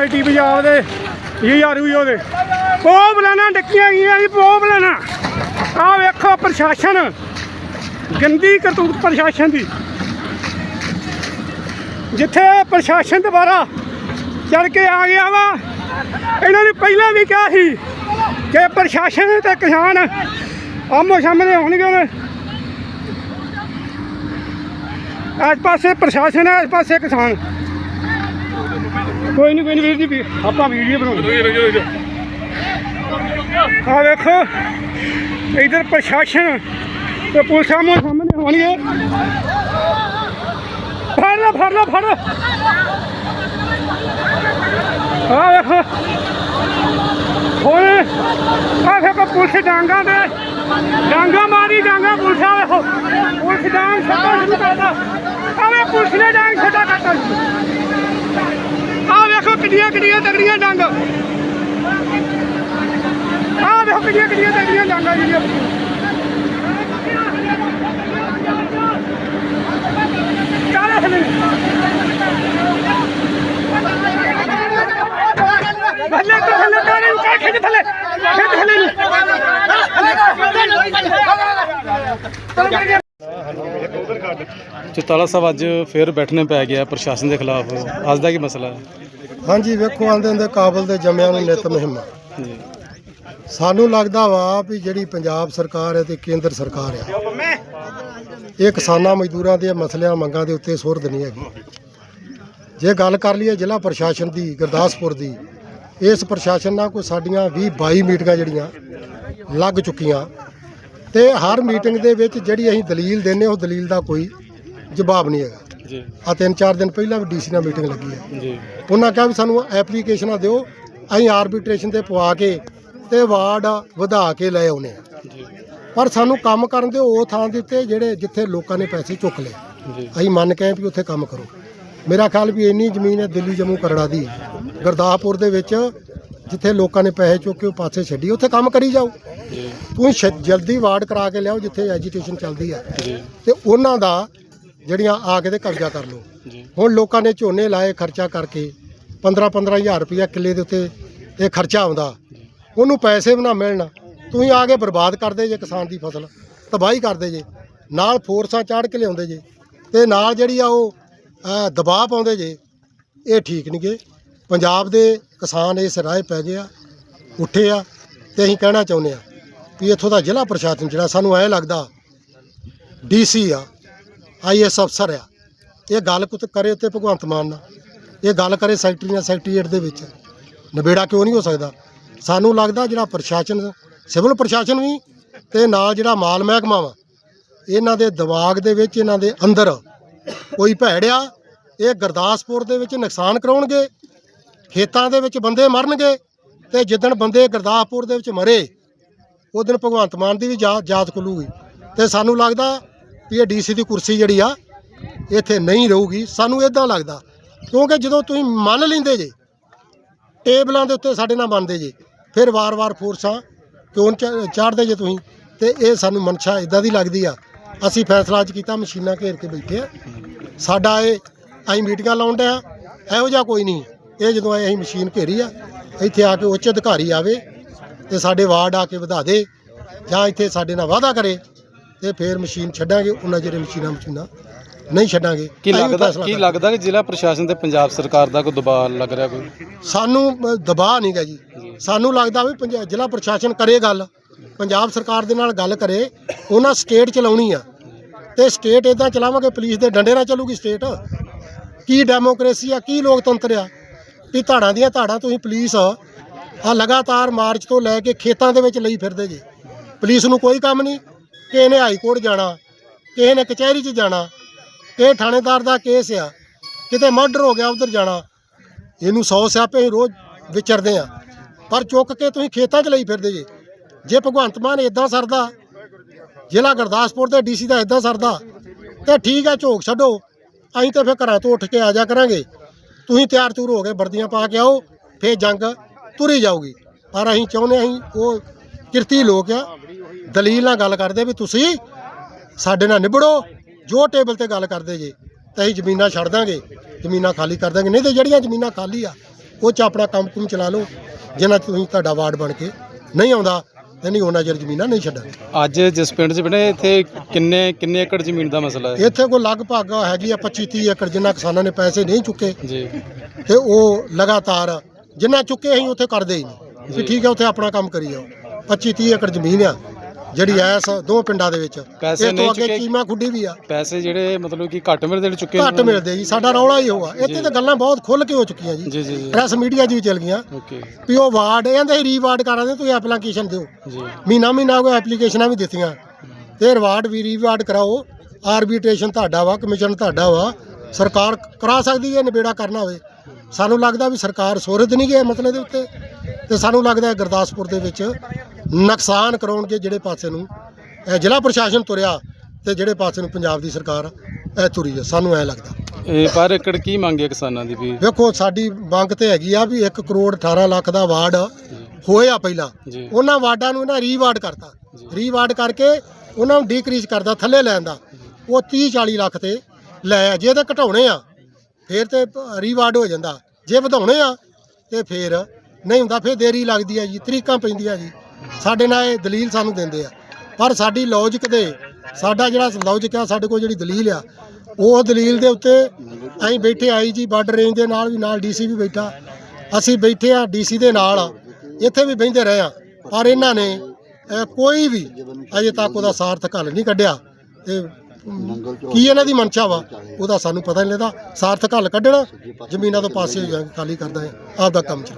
Committee Punjab ਦੇ ਯਾਰੂ ਹੀ ਉਹਦੇ। ਬਹੁਤ ਬਲਾਣਾ ਡੱਕੀਆਂ ਗਈਆਂ ਜੀ, ਬਹੁਤ ਬਲਾਣਾ ਆਹ ਵੇਖੋ ਪ੍ਰਸ਼ਾਸਨ, ਗੰਦੀ ਕਰਤੂਤ ਪ੍ਰਸ਼ਾਸਨ ਦੀ। ਜਿੱਥੇ ਪ੍ਰਸ਼ਾਸਨ ਦੁਬਾਰਾ ਚੜ ਕੇ ਆ ਗਿਆ ਵਾ, ਇਹਨਾਂ ਨੇ ਪਹਿਲਾਂ ਵੀ ਕਿਹਾ ਸੀ ਕਿ ਪ੍ਰਸ਼ਾਸਨ ਤੇ ਕਿਸਾਨ ਆਮੋ ਸਾਹਮਣੇ ਹੋਣਗੇ ਇਸ ਪਾਸੇ ਪ੍ਰਸ਼ਾਸਨ ਹੈ, ਇਸ ਪਾਸੇ ਕਿਸਾਨ। ਕੋਈ ਨਹੀਂ ਕੋਈ ਨਹੀਂ ਵੀਰ ਜੀ ਆਪਾਂ ਵੀਡੀਓ ਬਣਾਉਂਦੇ ਆ ਵੇਖੋ ਇਧਰ ਪ੍ਰਸ਼ਾਸਨ ਤੇ ਪੁਲਿਸ ਸਾਹਮਣੇ ਹੋਣਗੇ ਫੜ ਲਓ ਫੜ ਲਓ ਫੜ ਆ ਵੇਖੋ। ਹੁਣ ਆ ਵੇਖੋ ਪੁਲਿਸ ਡਾਂਗਾ ਦੇ ਡਾਂਗਾ ਮਾਰੀ ਡਾਂਗਾ ਪੁਲਿਸ ਆ ਵੇਖੋ ਪੁਲਿਸ ਡਾਂਗ ਛੱਡਾ ਸ਼ੁਰੂ ਕਰਦਾ ਆ ਵੇ ਪੁਲਿਸ ਨੇ ਡਾਂਗ ਛੱਡਾ ਕਰਤਾ ਕਿੱਡੀਆਂ ਕਿੱਡੀਆਂ ਤਗੜੀਆਂ ਡਾਂਗ? ਆ ਵੇਖੋ ਕਿੱਡੀਆਂ ਕਿੱਡੀਆਂ ਤਗੜੀਆਂ ਡਾਂਗਾਂ ਜਿਹੜੀਆਂ ਕਾਲੇ ਥੱਲੇ ਥੱਲੇ ਤੋਂ ਥੱਲੇ ਕਾਲੇ ਨੂੰ ਕਾਲੇ ਖਿੱਚ ਥੱਲੇ। ਖਿੱਚ ਥੱਲੇ ਨੂੰ। ਚੌਤਾਲਾ ਸਾਹਿਬ ਅੱਜ ਫਿਰ ਬੈਠਣੇ ਪੈ ਗਿਆ ਪ੍ਰਸ਼ਾਸਨ ਦੇ ਖਿਲਾਫ। ਅੱਜ ਦਾ ਕੀ ਮਸਲਾ? ਹੈ ਹਾਂਜੀ, ਵੇਖੋ, ਆਂਦੇ ਹੁੰਦੇ ਕਾਬਲ ਦੇ ਜੰਮਿਆਂ ਨੂੰ ਨਿਤ ਮਹਿਮਾ। ਜੀ ਸਾਨੂੰ ਲੱਗਦਾ ਵਾ ਵੀ ਜਿਹੜੀ ਪੰਜਾਬ ਸਰਕਾਰ ਹੈ ਤੇ ਕੇਂਦਰ ਸਰਕਾਰ ਹੈ, ਇਹ ਕਿਸਾਨਾਂ ਮਜ਼ਦੂਰਾਂ ਦੇ ਮਸਲਿਆਂ ਮੰਗਾਂ ਦੇ ਉੱਤੇ ਸੁਰਦ ਨਹੀਂ ਹੈਗੀ। ਜੇ ਗੱਲ ਕਰ ਲਈਏ ਜ਼ਿਲ੍ਹਾ ਪ੍ਰਸ਼ਾਸਨ ਦੀ, ਗੁਰਦਾਸਪੁਰ ਦੀ, ਇਸ ਪ੍ਰਸ਼ਾਸਨ ਨਾਲ ਕੋਈ ਸਾਡੀਆਂ 20 22 ਮੀਟਿੰਗਾਂ ਜਿਹੜੀਆਂ ਲੱਗ ਚੁੱਕੀਆਂ ਤੇ ਹਰ ਮੀਟਿੰਗ ਦੇ ਵਿੱਚ ਜਿਹੜੀ ਅਸੀਂ ਦਲੀਲ ਦਿੰਨੇ ਉਹ ਦਲੀਲ ਦਾ ਕੋਈ ਜਵਾਬ ਨਹੀਂ ਹੈਗਾ। ਜੀ। ਆ ਤਿੰਨ ਚਾਰ ਦਿਨ ਪਹਿਲਾਂ ਵੀ ਡੀਸੀ ਨਾਲ ਮੀਟਿੰਗ ਲੱਗੀ ਹੈ। ਜੀ। ਉਹਨਾਂ ਕਿਹਾ ਵੀ ਸਾਨੂੰ ਐਪਲੀਕੇਸ਼ਨਾਂ ਦਿਓ ਅਸੀਂ ਆਰਬਿਟ੍ਰੇਸ਼ਨ ਤੇ ਪਵਾ ਕੇ ਤੇ ਵਾਰਡ ਵਧਾ ਕੇ ਲੈ ਆਉਨੇ ਆ ਜੀ। ਪਰ ਸਾਨੂੰ ਕੰਮ ਕਰਨ ਦੇ ਉਹ ਥਾਂ ਦੇ ਉੱਤੇ ਜਿਹੜੇ ਜਿੱਥੇ ਲੋਕਾਂ ਨੇ ਪੈਸੇ ਚੁੱਕ ਲਏ। ਜੀ। ਅਸੀਂ ਮੰਨ ਕੇ ਵੀ ਉੱਥੇ ਕੰਮ ਕਰੋ। ਮੇਰਾ ਖਿਆਲ ਵੀ ਇੰਨੀ ਜ਼ਮੀਨ ਹੈ ਦਿੱਲੀ ਜੰਮੂ ਕਰੜਾ ਦੀ। ਗੁਰਦਾਸਪੁਰ ਦੇ ਵਿੱਚ ਜਿੱਥੇ ਲੋਕਾਂ ਨੇ ਪੈਸੇ ਚੁੱਕ ਕੇ ਉਹ ਪਾਸੇ ਛੱਡੀ ਉੱਥੇ ਕੰਮ ਕਰੀ ਜਾਓ। ਤੁਸੀਂ ਛ- ਜਲਦੀ ਵਾਰਡ ਕਰਾ ਕੇ ਲਿਆਓ ਜਿੱਥੇ ਐਜੀਟੇਸ਼ਨ ਚੱਲਦੀ ਹੈ। ਤੇ ਉਹਨਾਂ ਦਾ ਜਿਹੜੀਆਂ ਆ ਕੇ ਤੇ ਕਬਜ਼ਾ ਕਰ ਲਓ। ਜੀ। ਹੁਣ ਲੋਕਾਂ ਨੇ ਝੋਨੇ ਲਾਏ ਖਰਚਾ ਕਰਕੇ 15 15000 ਰੁਪਇਆ ਕਿੱਲੇ ਦੇ ਉੱਤੇ ਇਹ ਖਰਚਾ ਆਉਂਦਾ। ਉਹਨੂੰ ਪੈਸੇ ਵੀ ਨਾ ਮਿਲਣ। ਤੁਸੀਂ ਆ ਕੇ ਬਰਬਾਦ ਕਰਦੇ ਜੇ ਕਿਸਾਨ ਦੀ ਫਸਲ ਤਬਾਹੀ ਕਰਦੇ ਜੇ। ਨਾਲ ਫੋਰਸਾਂ ਚਾੜ ਕੇ ਲਿਆਉਂਦੇ ਜੇ। ਤੇ ਨਾਲ ਜਿਹੜੀ ਆ ਉਹ ਦਬਾਅ ਪਾਉਂਦੇ ਜੇ। ਇਹ ਠੀਕ ਨਹੀਂ ਗੇ। ਪੰਜਾਬ ਦੇ ਕਿਸਾਨ ਇਸ ਰਾਹ ਪੈ ਗਏ ਆ ਉੱਠੇ ਆ ਤੇ ਅਸੀਂ ਕਹਿਣਾ ਚਾਹੁੰਦੇ ਆ ਵੀ ਇੱਥੋਂ ਦਾ ਜ਼ਿਲ੍ਹਾ ਪ੍ਰਸ਼ਾਸਨ ਜਿਹੜਾ ਸਾਨੂੰ ਐ ਲੱਗਦਾ ਡੀਸੀ ਆ। ਆਈਐਸ ਅਫਸਰ ਆ। ਇਹ ਗੱਲ ਕੁਤ ਕਰੇ ਉੱਤੇ ਭਗਵੰਤ ਮਾਨ ਨਾਲ। ਇਹ ਗੱਲ ਕਰੇ ਸੈਕਟਰੀ ਨਾਲ ਸੈਕਟਰੀਏਟ ਦੇ ਵਿੱਚ। ਨਿਬੇੜਾ ਕਿਉਂ ਨਹੀਂ ਹੋ ਸਕਦਾ? ਸਾਨੂੰ ਲੱਗਦਾ ਜਿਹੜਾ ਪ੍ਰਸ਼ਾਸਨ, ਸਿਵਲ ਪ੍ਰਸ਼ਾਸਨ ਵੀ ਤੇ ਨਾਲ ਜਿਹੜਾ ਮਾਲ ਮਹਿਕਮਾ ਵਾ, ਇਹਨਾਂ ਦੇ ਦਿਮਾਗ ਦੇ ਵਿੱਚ, ਇਹਨਾਂ ਦੇ ਅੰਦਰ ਕੋਈ ਭੈੜਿਆ ਇਹ ਗੁਰਦਾਸਪੁਰ ਦੇ ਵਿੱਚ ਨੁਕਸਾਨ ਕਰਾਉਣਗੇ, ਖੇਤਾਂ ਦੇ ਵਿੱਚ ਬੰਦੇ ਮਰਨਗੇ ਤੇ ਜਿੱਦਣ ਬੰਦੇ ਗੁਰਦਾਸਪੁਰ ਦੇ ਵਿੱਚ ਮਰੇ ਉਹ ਦਿਨ ਭਗਵੰਤ ਮਾਨ ਦੀ ਵੀ ਜਾ- ਜਾਤ ਖੁੱਲੂਗੀ। ਤੇ ਸਾਨੂੰ ਲੱਗਦਾ ਵੀ ਇਹ ਡੀਸੀ ਦੀ ਕੁਰਸੀ ਜਿਹੜੀ ਆ, ਇੱਥੇ ਨਹੀਂ ਰਹੂਗੀ। ਸਾਨੂੰ ਇਦਾਂ ਲੱਗਦਾ, ਕਿਉਂਕਿ ਜਦੋਂ ਤੁਸੀਂ ਮੰਨ ਲੈਂਦੇ ਜੇ, ਟੇਬਲਾਂ ਦੇ ਉੱਤੇ ਸਾਡੇ ਨਾਲ ਬੰਦੇ ਜੇ, ਫਿਰ ਵਾਰ-ਵਾਰ ਫੋਰਸਾਂ ਕਿਉਂ ਚ- ਚਾੜਦੇ ਜੇ ਤੁਸੀਂ? ਤੇ ਇਹ ਸਾਨੂੰ ਮਨਸ਼ਾ ਇਦਾਂ ਦੀ ਲੱਗਦੀ ਆ। ਅਸੀਂ ਫੈਸਲਾ ਅੱਜ ਕੀਤਾ, ਮਸ਼ੀਨਾਂ ਘੇਰ ਕੇ ਬੈਠੇ ਆ। ਸਾਡਾ ਇਹ, ਅਸੀਂ ਮੀਟਿੰਗਾਂ ਲਾਉਣ ਡਿਆ ਇਹੋ ਜਿਹਾ ਕੋਈ ਨਹੀਂ। ਇਹ ਜਦੋਂ ਅਸੀਂ ਮਸ਼ੀਨ ਘੇਰੀ ਆ, ਇੱਥੇ ਆ ਕੇ ਉੱਚ ਅਧਿਕਾਰੀ ਆਵੇ ਤੇ ਸਾਡੇ ਵਾਰਡ ਆ ਕੇ ਵਧਾ ਦੇ, ਜਾਂ ਇੱਥੇ ਸਾਡੇ ਨਾਲ ਵਾਅਦਾ ਕਰੇ ਤੇ ਫਿਰ ਮਸ਼ੀਨ ਛੱਡਾਂਗੇ ਉਹਨਾਂ ਜਿਹੜੇ ਮਸ਼ੀਨਾਂ ਮਸ਼ੀਨਾਂ ਨਹੀਂ ਛੱਡਾਂਗੇ। ਕੀ ਅਸੀਂ ਵੀ ਲੱਗਦਾ ਫੈਸਲਾ ਕੀ ਕਰਾਂਗੇ। ਲੱਗਦਾ ਕਿ ਜ਼ਿਲ੍ਹਾ ਪ੍ਰਸ਼ਾਸਨ ਤੇ ਪੰਜਾਬ ਸਰਕਾਰ ਦਾ ਕੋਈ ਦਬਾਅ ਲੱਗ ਰਿਹਾ ਕੋਈ? ਸਾਨੂੰ ਦਬਾਅ ਨਹੀਂਗਾ ਜੀ। ਸਾਨੂੰ ਲੱਗਦਾ ਵੀ ਪੰਜਾ- ਜ਼ਿਲ੍ਹਾ ਪ੍ਰਸ਼ਾਸਨ ਕਰੇ ਗੱਲ ਪੰਜਾਬ ਸਰਕਾਰ ਦੇ ਨਾਲ ਗੱਲ ਕਰੇ ਉਹਨਾਂ ਸਟੇਟ ਚਲਾਉਣੀ ਆ। ਤੇ ਸਟੇਟ ਇਦਾਂ ਚਲਾਵਾਂਗੇ ਪੁਲਿਸ ਦੇ ਡੰਡੇ ਨਾਲ ਚੱਲੂਗੀ ਸਟੇਟ। ਕੀ ਡੈਮੋਕ੍ਰੇਸੀ ਆ ਕੀ ਲੋਕਤੰਤਰ ਆ? ਵੀ ਧਾੜਾਂ ਦੀਆਂ ਧਾੜਾਂ ਤੁਸੀਂ ਪੁਲਿਸ ਆ ਲਗਾਤਾਰ ਮਾਰਚ ਤੋਂ ਲੈ ਕੇ ਖੇਤਾਂ ਦੇ ਵਿੱਚ ਲਈ ਫਿਰਦੇ ਜੇ। ਪੁਲਿਸ ਨੂੰ ਕੋਈ ਕੰਮ ਨਹੀਂ ਕਿਸੇ ਨੇ ਹਾਈ ਕੋਰਟ ਜਾਣਾ, ਕਿਸੇ ਨੇ ਕਚਹਿਰੀ 'ਚ ਜਾਣਾ, ਕਿਸੇ ਥਾਣੇਦਾਰ ਦਾ ਕੇਸ ਆ, ਕਿਤੇ ਮਰਡਰ ਹੋ ਗਿਆ, ਉਧਰ ਜਾਣਾ। ਇਹਨੂੰ ਸੌ ਸਿਆਪੇ ਅਸੀਂ ਰੋਜ਼ ਵਿਚਰਦੇ ਆ ਪਰ ਚੁੱਕ ਕੇ ਤੁਸੀਂ ਖੇਤਾਂ 'ਚ ਲਈ ਫਿਰਦੇ ਜੇ। ਜੇ ਭਗਵੰਤ ਮਾਨ ਇਦਾਂ ਸਰਦਾ, ਜ਼ਿਲ੍ਹਾ ਗੁਰਦਾਸਪੁਰ ਦੇ ਡੀਸੀ ਦਾ ਇਦਾਂ ਸਰਦਾ, ਤੇ ਠੀਕ ਆ, ਝੋਕ ਛੱਡੋ। ਅਸੀਂ ਤਾਂ ਫਿਰ ਘਰਾਂ ਤੋਂ ਉੱਠ ਕੇ ਆ ਜਾ ਕਰਾਂਗੇ। ਤੁਸੀਂ ਤਿਆਰ ਤੁਰ ਹੋ ਕੇ ਵਰਦੀਆਂ ਪਾ ਕੇ ਆਓ, ਫੇਰ ਜੰਗ ਤੁਰੀ ਜਾਊਗੀ। ਪਰ ਅਸੀਂ ਚਾਹੁੰਦੇ ਹਾਂ ਅਸੀਂ ਉਹ ਕਿਰਤੀ ਲੋਕ ਆ ਦਲੀਲ ਨਾਲ ਗੱਲ ਕਰਦੇ ਵੀ ਤੁਸੀਂ ਸਾਡੇ ਨਾਲ ਨਿਬੜੋ ਜੋ ਟੇਬਲ ਤੇ ਗੱਲ ਕਰਦੇ ਜੇ ਤੇ ਅਸੀਂ ਜ਼ਮੀਨਾਂ ਛੱਡ ਦਾਂਗੇ ਜ਼ਮੀਨਾਂ ਖਾਲੀ ਕਰ ਦਾਂਗੇ। ਨਹੀਂ ਤੇ ਜਿਹੜੀਆਂ ਜ਼ਮੀਨਾਂ ਖਾਲੀ ਆ ਉਹ ਚ ਆਪਣਾ ਕੰਮ ਕੁਮ ਚਲਾ ਲਓ ਜਿੰਨਾ ਚਿਰ ਤੁਸੀਂ ਤੁਹਾਡਾ ਵਾਰਡ ਬਣ ਕੇ ਨਹੀਂ ਆਉਂਦਾ ਤੇ ਨਹੀਂ ਉਹਨਾਂ ਚਿਰ ਜ਼ਮੀਨਾਂ ਨਹੀਂ ਛੱਡਣ ਅੱਜ ਜਿਸ ਪਿੰਡ 'ਚ ਬਣੇ ਇੱਥੇ ਕਿੰਨੇ ਕਿੰਨੇ ਏਕੜ ਜ਼ਮੀਨ ਦਾ ਮਸਲਾ ਹੈ? ਇੱਥੇ ਕੋਈ ਲਗਭਗ ਹੈਗੀ ਆ 25 30 ਏਕੜ ਜਿੰਨਾ ਕਿਸਾਨਾਂ ਨੇ ਪੈਸੇ ਨਹੀਂ ਚੁੱਕੇ। ਜੀ। ਤੇ ਉਹ ਲਗਾਤਾਰ ਜਿੰਨਾ ਚੁੱਕੇ ਅਸੀਂ ਉੱਥੇ ਕਰਦੇ ਹੀ ਨਹੀਂ। ਵੀ ਠੀਕ ਹੈ ਉੱਥੇ ਆਪਣਾ ਕੰਮ ਕਰੀ ਜਾਓ। 25 30 ਏਕੜ ਜ਼ਮੀਨ ਆ ਜਿਹੜੀ ਐਸ ਦੋ ਪਿੰਡਾਂ ਦੇ ਵਿੱਚ। ਪੈਸੇ ਨਹੀਂ ਤੋਂ ਅੱਗੇ ਚੁੱਕੇ। ਚੀਮਾ ਖੁੱਡੀ ਵੀ ਆ। ਪੈਸੇ ਜਿਹੜੇ ਮਤਲਬ ਕਿ ਘੱਟ ਮਿਲਦੇ ਨੇ ਚੁੱਕੇ? ਘੱਟ ਮਿਲਦੇ ਜੀ ਸਾਡਾ ਰੌਲਾ ਹੀ ਹੋਆ ਇੱਥੇ ਤਾਂ ਗੱਲਾਂ ਬਹੁਤ ਖੁੱਲ ਕੇ ਹੋ ਚੁੱਕੀਆਂ ਜੀ। ਜੀ ਜੀ ਜੀ। ਪ੍ਰੈਸ ਮੀਡੀਆ 'ਚ ਵੀ ਚੱਲ ਗਈਆਂ। ਓਕੇ। ਵੀ ਉਹ ਵਾਰਡ ਕਹਿੰਦੇ ਰੀਵਾਰਡ ਕਰਾ ਦੇ ਤੁਸੀਂ ਐਪਲੀਕੇਸ਼ਨ ਦਿਓ। ਜੀ। ਮਹੀਨਾ ਮਹੀਨਾ ਕੋਈ ਐਪਲੀਕੇਸ਼ਨਾਂ ਵੀ ਦਿੱਤੀਆਂ। ਤੇ ਰਿਵਾਰਡ ਵੀ ਰੀਵਾਰਡ ਕਰਾਓ। ਆਰਬਿਟ੍ਰੇਸ਼ਨ ਤੁਹਾਡਾ ਵਾ ਕਮਿਸ਼ਨ ਤੁਹਾਡਾ ਵਾ। ਸਰਕਾਰ ਕਰਾ ਸਕਦੀ ਹੈ ਨਿਬੇੜਾ ਕਰਨਾ ਹੋਵੇ। ਸਾਨੂੰ ਲੱਗਦਾ ਵੀ ਸਰਕਾਰ ਸੋਰਦ ਨਹੀਂ ਗਿਆ ਮਸਲੇ ਦੇ ਉੱਤੇ। ਤੇ ਸਾਨੂੰ ਲੱਗਦਾ ਹੈ ਗੁਰਦਾਸਪੁਰ ਦੇ ਵਿੱਚ ਨੁਕਸਾਨ ਕਰਾਉਣਗੇ ਜਿਹੜੇ ਪਾਸੇ ਨੂੰ ਇਹ ਜ਼ਿਲ੍ਹਾ ਪ੍ਰਸ਼ਾਸਨ ਤੁਰਿਆ ਤੇ ਜਿਹੜੇ ਪਾਸੇ ਨੂੰ ਪੰਜਾਬ ਦੀ ਸਰਕਾਰ ਇਹ ਤੁਰੀ ਹੈ ਸਾਨੂੰ ਐ ਲੱਗਦਾ। ਇਹ ਪਰ ਏਕੜ ਕੀ ਮੰਗੇ ਕਿਸਾਨਾਂ ਦੀ ਵੀ? ਵੇਖੋ ਸਾਡੀ ਮੰਗ ਤੇ ਹੈਗੀ ਆ ਵੀ 1 ਕਰੋੜ 18 ਲੱਖ ਦਾ ਵਾਰਡ ਹੋਇਆ ਪਹਿਲਾਂ। ਜੀ। ਉਹਨਾਂ ਵਾਰਡਾਂ ਨੂੰ ਇਹਨਾਂ ਰੀਵਾਰਡ ਕਰਤਾ। ਰੀਵਾਰਡ ਕਰਕੇ ਉਹਨਾਂ ਨੂੰ ਡੀਕਰੀਜ਼ ਕਰਦਾ ਥੱਲੇ ਲੈਣ ਦਾ। ਉਹ 30 40 ਲੱਖ ਤੇ ਲੈ ਆ। ਜੇ ਤਾਂ ਘਟਾਉਣੇ ਆ ਫਿਰ ਤੇ ਰੀਵਾਰਡ ਹੋ ਜਾਂਦਾ। ਜੇ ਵਧਾਉਣੇ ਆ ਤੇ ਫਿਰ ਨਹੀਂ ਹੁੰਦਾ। ਫਿਰ ਦੇਰੀ ਲੱਗਦੀ ਆ ਜੀ ਤਰੀਕਾਂ ਪੈਂਦੀਆਂ ਜੀ। ਸਾਡੇ ਨਾਲ ਇਹ ਦਲੀਲ ਸਾਨੂੰ ਦਿੰਦੇ ਆ। ਪਰ ਸਾਡੀ ਲੌਜਿਕ ਦੇ ਸਾਡਾ ਜਿਹੜਾ ਲੌਜਿਕ ਆ, ਸਾਡੇ ਕੋਲ ਜਿਹੜੀ ਦਲੀਲ ਆ, ਉਹ ਦਲੀਲ ਦੇ ਉੱਤੇ ਅਸੀਂ ਬੈਠੇ ਆਈ ਜੀ ਬਾਰਡਰ ਰੇਂਜ ਦੇ ਨਾਲ ਵੀ ਨਾਲ ਡੀਸੀ ਵੀ ਬੈਠਾ। ਅਸੀਂ ਬੈਠੇ ਆ ਡੀਸੀ ਦੇ ਨਾਲ ਇੱਥੇ ਵੀ ਬਹਿੰਦੇ ਰਹੇ ਆ। ਪਰ ਇਹਨਾਂ ਨੇ ਕੋਈ ਵੀ ਅਜੇ ਤੱਕ ਉਹਦਾ ਸਾਰਥਕ ਹੱਲ ਨਹੀਂ ਕੱਢਿਆ। ਤੇ ਕੀ ਇਹਨਾਂ ਦੀ ਮਨਸ਼ਾ ਵਾ, ਉਹਦਾ ਸਾਨੂੰ ਪਤਾ ਨਹੀਂ ਲੱਗਦਾ। ਸਾਰਥਕ ਹੱਲ ਕੱਢਣਾ, ਜ਼ਮੀਨਾਂ ਤੋਂ ਪਾਸੇ ਹੋ ਖਾਲੀ ਕਰਦਾ ਹੈ। ਆਪਦਾ ਕੰਮ ਚਲਾ